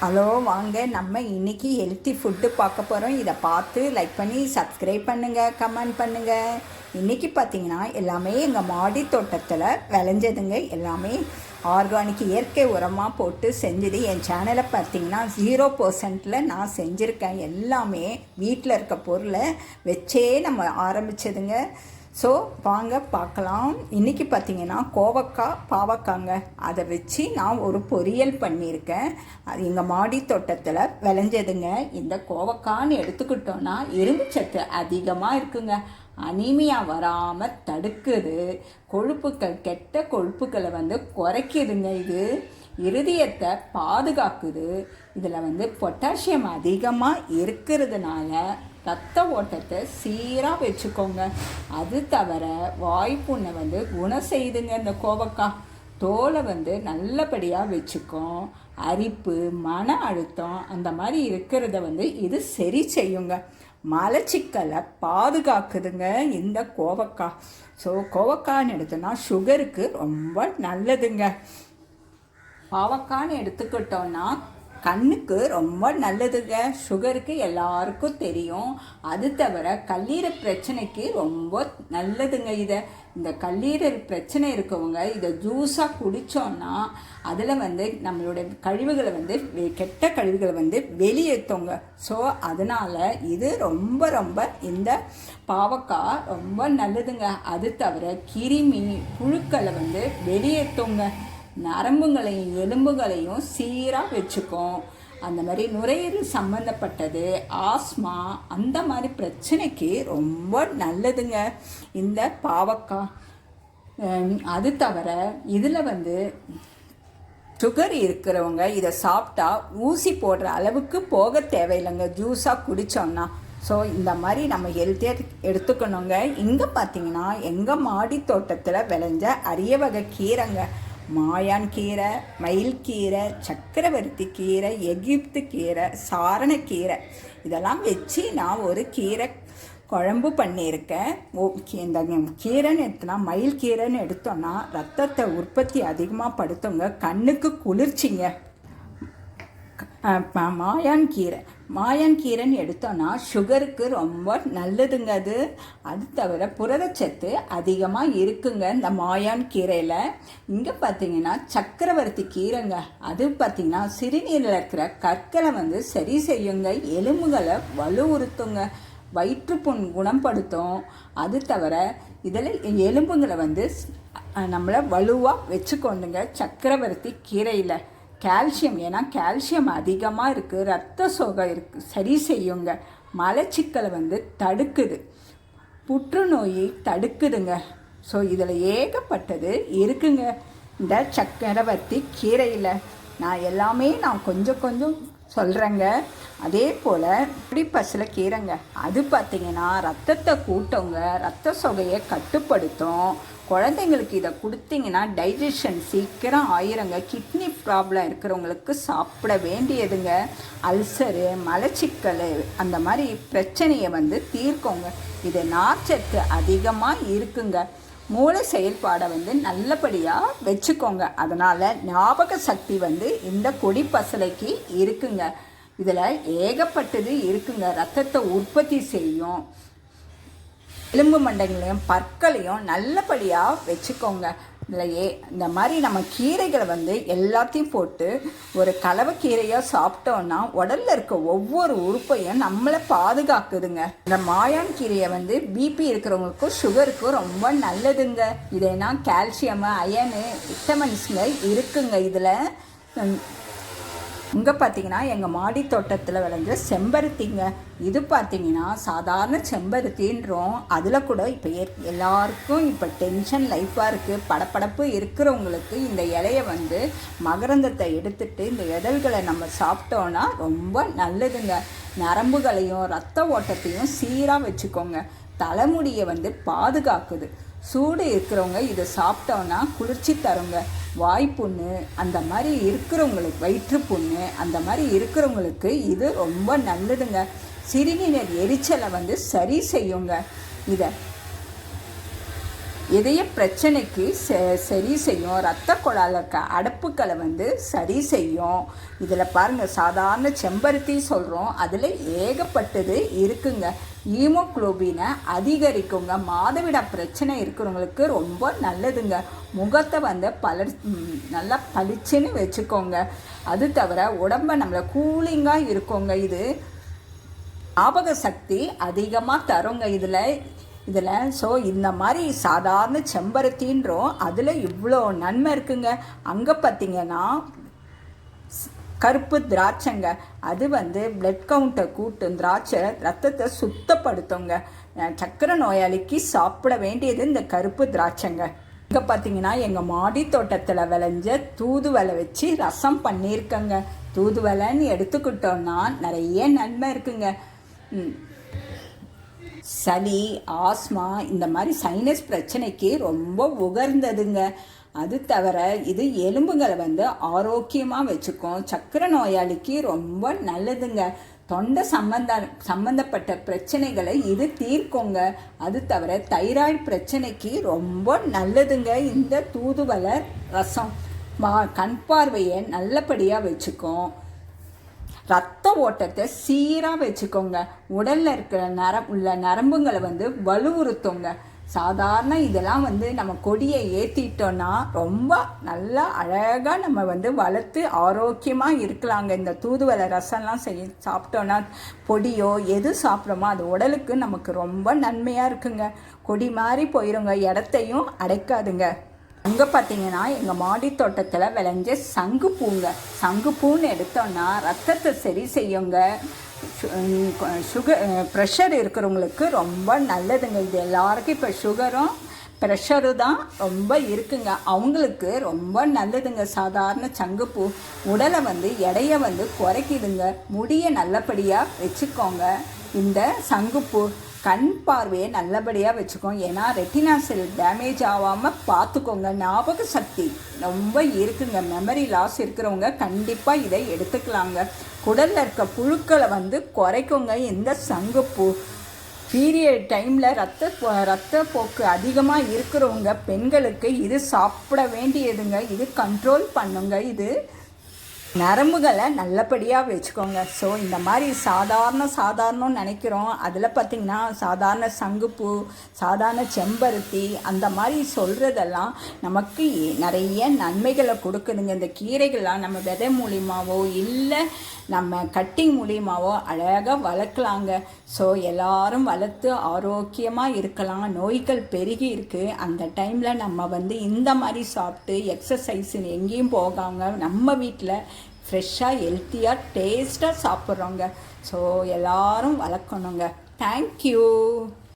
Hello வாங்க. நம்ம இன்னைக்கு ஹெல்த்தி ஃபுட்டு பார்க்க போகிறோம் இதை பார்த்து லைக் பண்ணி சப்ஸ்கிரைப் பண்ணுங்கள் கமெண்ட் பண்ணுங்கள் இன்றைக்கி பார்த்தீங்கன்னா எல்லாமே எங்கள் மாடி தோட்டத்தில் விளைஞ்சதுங்க. எல்லாமே ஆர்கானிக் இயற்கை உரமாக போட்டு செஞ்சது. என் சேனலை பார்த்தீங்கன்னா ஜீரோ பர்சன்ட்டில் நான் செஞ்சுருக்கேன். எல்லாமே வீட்டில் இருக்க பொருளை வச்சே நம்ம ஆரம்பித்ததுங்க ஸோ வாங்க பார்க்கலாம். இன்றைக்கி பார்த்தீங்கன்னா கோவக்காய் பாவக்காங்க அதை வச்சு நான் ஒரு பொரியல் பண்ணியிருக்கேன். அது எங்கள் மாடி தோட்டத்தில் விளைஞ்சதுங்க. இந்த கோவக்கான்னு எடுத்துக்கிட்டோன்னா இரும்பு சத்து அதிகமாக இருக்குங்க. அனீமியா வராமல் தடுக்குது. கொழுப்புக்கள் கெட்ட கொழுப்புக்களை வந்து குறைக்குதுங்க இது. இருதயத்தை பாதுகாக்குது. இதில் வந்து பொட்டாசியம் அதிகமாக இருக்கிறதுனால ரத்த ஓட்டத்தை சீராக வச்சுக்கோங்க. அது தவிர வாய்ப்புண்ணை வந்து குணம் செய்துங்க இந்த கோவக்காய். தோலை வந்து நல்லபடியாக வச்சுக்கும் அரிப்பு மன அழுத்தம் அந்த மாதிரி இருக்கிறத வந்து இது சரி செய்யுங்க. மலச்சிக்கலை பாதுகாக்குதுங்க இந்த கோவக்காய். ஸோ கோவக்காய்னு எடுத்தோன்னா சுகருக்கு ரொம்ப நல்லதுங்க. பாவக்காய்னு எடுத்துக்கிட்டோன்னா கண்ணுக்கு ரொம்ப நல்லதுங்க. சுகருக்கு எல்லாருக்கும் தெரியும். அது தவிர கல்லீரல் பிரச்சனைக்கு ரொம்ப நல்லதுங்க இதை. இந்த கல்லீரல் பிரச்சனை இருக்கவங்க இதை ஜூஸாக குடித்தோன்னா அதில் வந்து நம்மளுடைய கழிவுகளை வந்து வெ- கெட்ட கழிவுகளை வந்து வெளியேற்றுங்க ஸோ அதனால் இது ரொம்ப ரொம்ப இந்த பாவக்காய் ரொம்ப நல்லதுங்க. அது தவிர கிருமி புழுக்களை வந்து வெளியேற்றுங்க நரம்புங்களையும் எலும்புகளையும் சீராக வச்சுக்கும் அந்த மாதிரி நுரையீரல் சம்மந்தப்பட்டது ஆஸ்மா அந்த மாதிரி பிரச்சனைக்கு ரொம்ப நல்லதுங்க. இந்த பாவக்காய் அது தவிர இதில் வந்து சுகர் இருக்கிறவங்க இதை சாப்பிட்டா ஊசி போடுற அளவுக்கு போக தேவையில்லைங்க. ஜூஸாக குடித்தோம்னா ஸோ இந்த மாதிரி நம்ம ஹெல்த்தியாக எடுத்துக்கணுங்க. இங்கே பார்த்தீங்கன்னா எங்கள் மாடி தோட்டத்தில் விளைஞ்ச அரிய வகை கீரைங்க. மாயான் கீரை மயில் கீரை சக்கரவர்த்தி கீரை எகிப்து கீரை சாரணக்கீரை இதெல்லாம் வச்சு நான் ஒரு கீரை குழம்பு பண்ணியிருக்கேன். ஓ கீ- இந்த கீரைன்னு எடுத்தோன்னா மயில் கீரைன்னு எடுத்தோன்னா ரத்தத்தை உற்பத்தி அதிகமாக படுத்துங்க. கண்ணுக்கு குளிர்ச்சிங்க. மாயான் கீரை மாயான் கீரைன்னு எடுத்தோன்னா சுகருக்கு ரொம்ப நல்லதுங்க அது. அது தவிர புரதச்சத்து அதிகமாக இருக்குங்க இந்த மாயான் கீரையில் இங்கே பார்த்தீங்கன்னா சக்கரவர்த்தி கீரைங்க. அது பார்த்தீங்கன்னா சிறுநீரில் இருக்கிற கற்களை வந்து சரி செய்யுங்க. எலும்புகளை வலுவுறுத்துங்க. வயிற்றுப்புண் குணப்படுத்தும். அது தவிர இதில் எலும்புங்களை வந்து நம்மளை வலுவாக வச்சுக்கொண்டுங்க சக்கரவர்த்தி கீரையில். கால்சியம் ஏன்னா கால்சியம் அதிகமாக இருக்குது ரத்த சோகை இருக்கு சரி செய்யுங்க. மலச்சிக்கலை வந்து தடுக்குது. புற்றுநோயை தடுக்குதுங்க. ஸோ இதில் ஏகப்பட்டது இருக்குங்க. இந்த சக்கரவர்த்தி கீரையில் நான் எல்லாமே நான் கொஞ்சம் கொஞ்சம் சொல்கிறேங்க அதே போல் குடிப்பசில கீரைங்க. அது பார்த்தீங்கன்னா ரத்தத்தை கூட்டவங்க ரத்த சொகையை கட்டுப்படுத்தும். குழந்தைங்களுக்கு இதை கொடுத்தீங்கன்னா டைஜஷன் சீக்கிரம் ஆயிருங்க. கிட்னி ப்ராப்ளம் இருக்கிறவங்களுக்கு சாப்பிட வேண்டியதுங்க. அல்சரு மலச்சிக்கல் அந்த மாதிரி பிரச்சனையை வந்து தீர்க்கோங்க. இது நார்ச்சத்து அதிகமாக இருக்குங்க. மூளை செயல்பாடை வந்து நல்லபடியாக வச்சுக்கோங்க. அதனால் ஞாபக சக்தி வந்து இந்த கொடி பசலைக்கு இருக்குங்க. இதில் ஏகப்பட்டது இருக்குங்க. ரத்தத்தை உற்பத்தி செய்யும் எலும்பு மண்டங்களையும் பற்களையும் நல்லபடியாக வச்சுக்கோங்க. இல்லையே ஏ இந்த மாதிரி நம்ம கீரைகளை வந்து எல்லாத்தையும் போட்டு ஒரு கலவை கீரையாக சாப்பிட்டோன்னா உடலில் இருக்க ஒவ்வொரு உறுப்பையும் நம்மளை பாதுகாக்குதுங்க. இந்த மாயான் கீரையை வந்து பிபி இருக்கிறவங்களுக்கும் சுகருக்கும் ரொம்ப நல்லதுங்க. இதேனா கால்சியமு அயனு விட்டமின்ஸுங்க இருக்குங்க இதில். இங்கே பார்த்தீங்கன்னா எங்கள் மாடி தோட்டத்தில் விளைஞ்ச செம்பருத்திங்க. இது பார்த்தீங்கன்னா சாதாரண செம்பருத்தின்றோம். அதில் கூட இப்போ எல்லாருக்கும் இப்போ டென்ஷன் லைஃப்பாக இருக்குது படபடப்பு இருக்கிறவங்களுக்கு இந்த இலையை வந்து மகரந்தத்தை எடுத்துட்டு இந்த இதழ்களை நம்ம சாப்பிட்டோன்னா ரொம்ப நல்லதுங்க. நரம்புகளையும் ரத்த ஓட்டத்தையும் சீராக வச்சுக்கோங்க. தலைமுடியை வந்து பாதுகாக்குது. சூடு இருக்கிறவங்க இதை சாப்பிட்டோன்னா குளிர்ச்சி தருங்க. வாய்ப்புண்ணு அந்த மாதிரி இருக்கிறவங்களுக்கு வயிற்று புண்ணு அந்த மாதிரி இருக்கிறவங்களுக்கு இது ரொம்ப நல்லதுங்க. சிறுநீரர் எரிச்சலை வந்து சரி செய்யுங்க. இதை இதய பிரச்சனைக்கு சரி செய்யும். ரத்த குழாயில் இருக்க அடப்புக்களை வந்து சரி செய்யும். இதில் பாருங்கள் சாதாரண செம்பருத்தி சொல்கிறோம் அதில் ஏகப்பட்டது இருக்குங்க. ஈமோக்ளோபினை அதிகரிக்குங்க. மாதவிடா பிரச்சனை இருக்கிறவங்களுக்கு ரொம்ப நல்லதுங்க. முகத்தை வந்து பலர் நல்லா பளிச்சுன்னு வச்சுக்கோங்க. அது தவிர உடம்ப நம்மளை கூலிங்காக இருக்கோங்க. இது ஞாபக சக்தி அதிகமாக தருங்க. இதில் இதில் ஸோ இந்த மாதிரி சாதாரண செம்பருத்தின்றோம் அதில் இவ்வளோ நன்மை இருக்குங்க. அங்கே பார்த்தீங்கன்னா கருப்பு திராட்சைங்க. அது வந்து பிளட் கவுண்ட்டை கூட்டும் திராட்சை ரத்தத்தை சுத்தப்படுத்துங்க. சக்கரை நோயாளிக்கு சாப்பிட வேண்டியது இந்த கருப்பு திராட்சைங்க. இங்கே பார்த்தீங்கன்னா எங்கள் மாடி தோட்டத்தில் விளைஞ்ச தூதுவளை வச்சு ரசம் பண்ணியிருக்கேங்க. தூதுவலைன்னு எடுத்துக்கிட்டோன்னா நிறைய நன்மை இருக்குங்க. சளி ஆஸ்மா இந்த மாதிரி சைனஸ் பிரச்சனைக்கு ரொம்ப உகர்ந்ததுங்க அது தவிர இது எலும்புகளை வந்து ஆரோக்கியமாக வச்சுக்கும். சக்கரை நோயாளிக்கு ரொம்ப நல்லதுங்க. தொண்டை சம்பந்த சம்பந்தப்பட்ட பிரச்சனைகளை இது தீர்க்குங்க. அது தவிர தைராய்டு பிரச்சனைக்கு ரொம்ப நல்லதுங்க. இந்த தூதுவளை ரசம். மா கண் பார்வையை நல்லபடியாக வச்சுக்கும். ரத்த ஓட்டத்தை சீராக வச்சுக்கோங்க. உடலில் இருக்கிற நரம் உள்ள நரம்புங்களை வந்து வலுவுறுத்துங்க. சாதாரண இதெல்லாம் வந்து நம்ம கொடியை ஏற்றிட்டோன்னா ரொம்ப நல்லா அழகாக நம்ம வந்து வளர்த்து ஆரோக்கியமாக இருக்கலாங்க. இந்த தூதுவளை ரசம்லாம் செய் சாப்பிட்டோன்னா பொடியோ எது சாப்பிட்றோமோ அது உடலுக்கு நமக்கு ரொம்ப நன்மையாக இருக்குங்க. கொடி மாதிரி போயிருங்க. இடத்தையும் அடைக்காதுங்க. அங்கே பார்த்தீங்கன்னா எங்கள் மாடி தோட்டத்தில் விளைஞ்ச சங்கு பூங்க. சங்கு பூன்னு எடுத்தோன்னா ரத்தத்தை சரி செய்யுங்க. சுகர் ப்ரெஷர் இருக்கிறவங்களுக்கு ரொம்ப நல்லதுங்க. இது எல்லாருக்கும் இப்போ சுகரும் ப்ரெஷரு தான் ரொம்ப இருக்குங்க. அவங்களுக்கு ரொம்ப நல்லதுங்க. சாதாரண சங்குப்பூ உடலை வந்து எடையை வந்து குறைக்கிதுங்க. முடியை நல்லபடியாக வச்சுக்கோங்க. இந்த சங்குப்பூ கண் பார்வையை நல்லபடியாக வச்சுக்கோங்க ஏன்னா ரெட்டினா செல் டேமேஜ் ஆகாமல் பார்த்துக்கோங்க. ஞாபக சக்தி ரொம்ப இருக்குங்க. மெமரி லாஸ் இருக்கிறவங்க கண்டிப்பாக இதை எடுத்துக்கலாங்க. குடலில் இருக்க புழுக்களை வந்து குறைக்குங்க. இந்த சங்குப்பூ பீரியட் டைமில் ரத்த ரத்த போக்கு அதிகமாக இருக்கிறவங்க பெண்களுக்கு இது சாப்பிட வேண்டியதுங்க. இது கண்ட்ரோல் பண்ணுங்க. இது நரம்புகளை நல்லபடியாக வச்சுக்கோங்க. ஸோ இந்த மாதிரி சாதாரண சாதாரணம்னு நினைக்கிறோம். அதில் பார்த்திங்கன்னா சாதாரண சங்குப்பூ சாதாரண செம்பருத்தி அந்த மாதிரி சொல்கிறதெல்லாம் நமக்கு நிறைய நன்மைகளை கொடுக்குதுங்க. இந்த கீரைகள்லாம் நம்ம விதை மூலியமாகவோ இல்லை நம்ம கட்டிங் மூலியமாகவோ அழகாக வளர்க்கலாங்க. ஸோ எல்லாரும் வளர்த்து ஆரோக்கியமாக இருக்கலாம். நோய்கள் பெருகி இருக்குது அந்த டைமில் நம்ம வந்து இந்த மாதிரி சாப்பிட்டு எக்ஸசைஸ் எங்கேயும் போகாமல் நம்ம வீட்டில் ஃப்ரெஷ்ஷாக ஹெல்த்தியாக டேஸ்ட்டாக சாப்பிட்றோங்க. ஸோ எல்லாரும் வளர்க்கணுங்க. தேங்க்யூ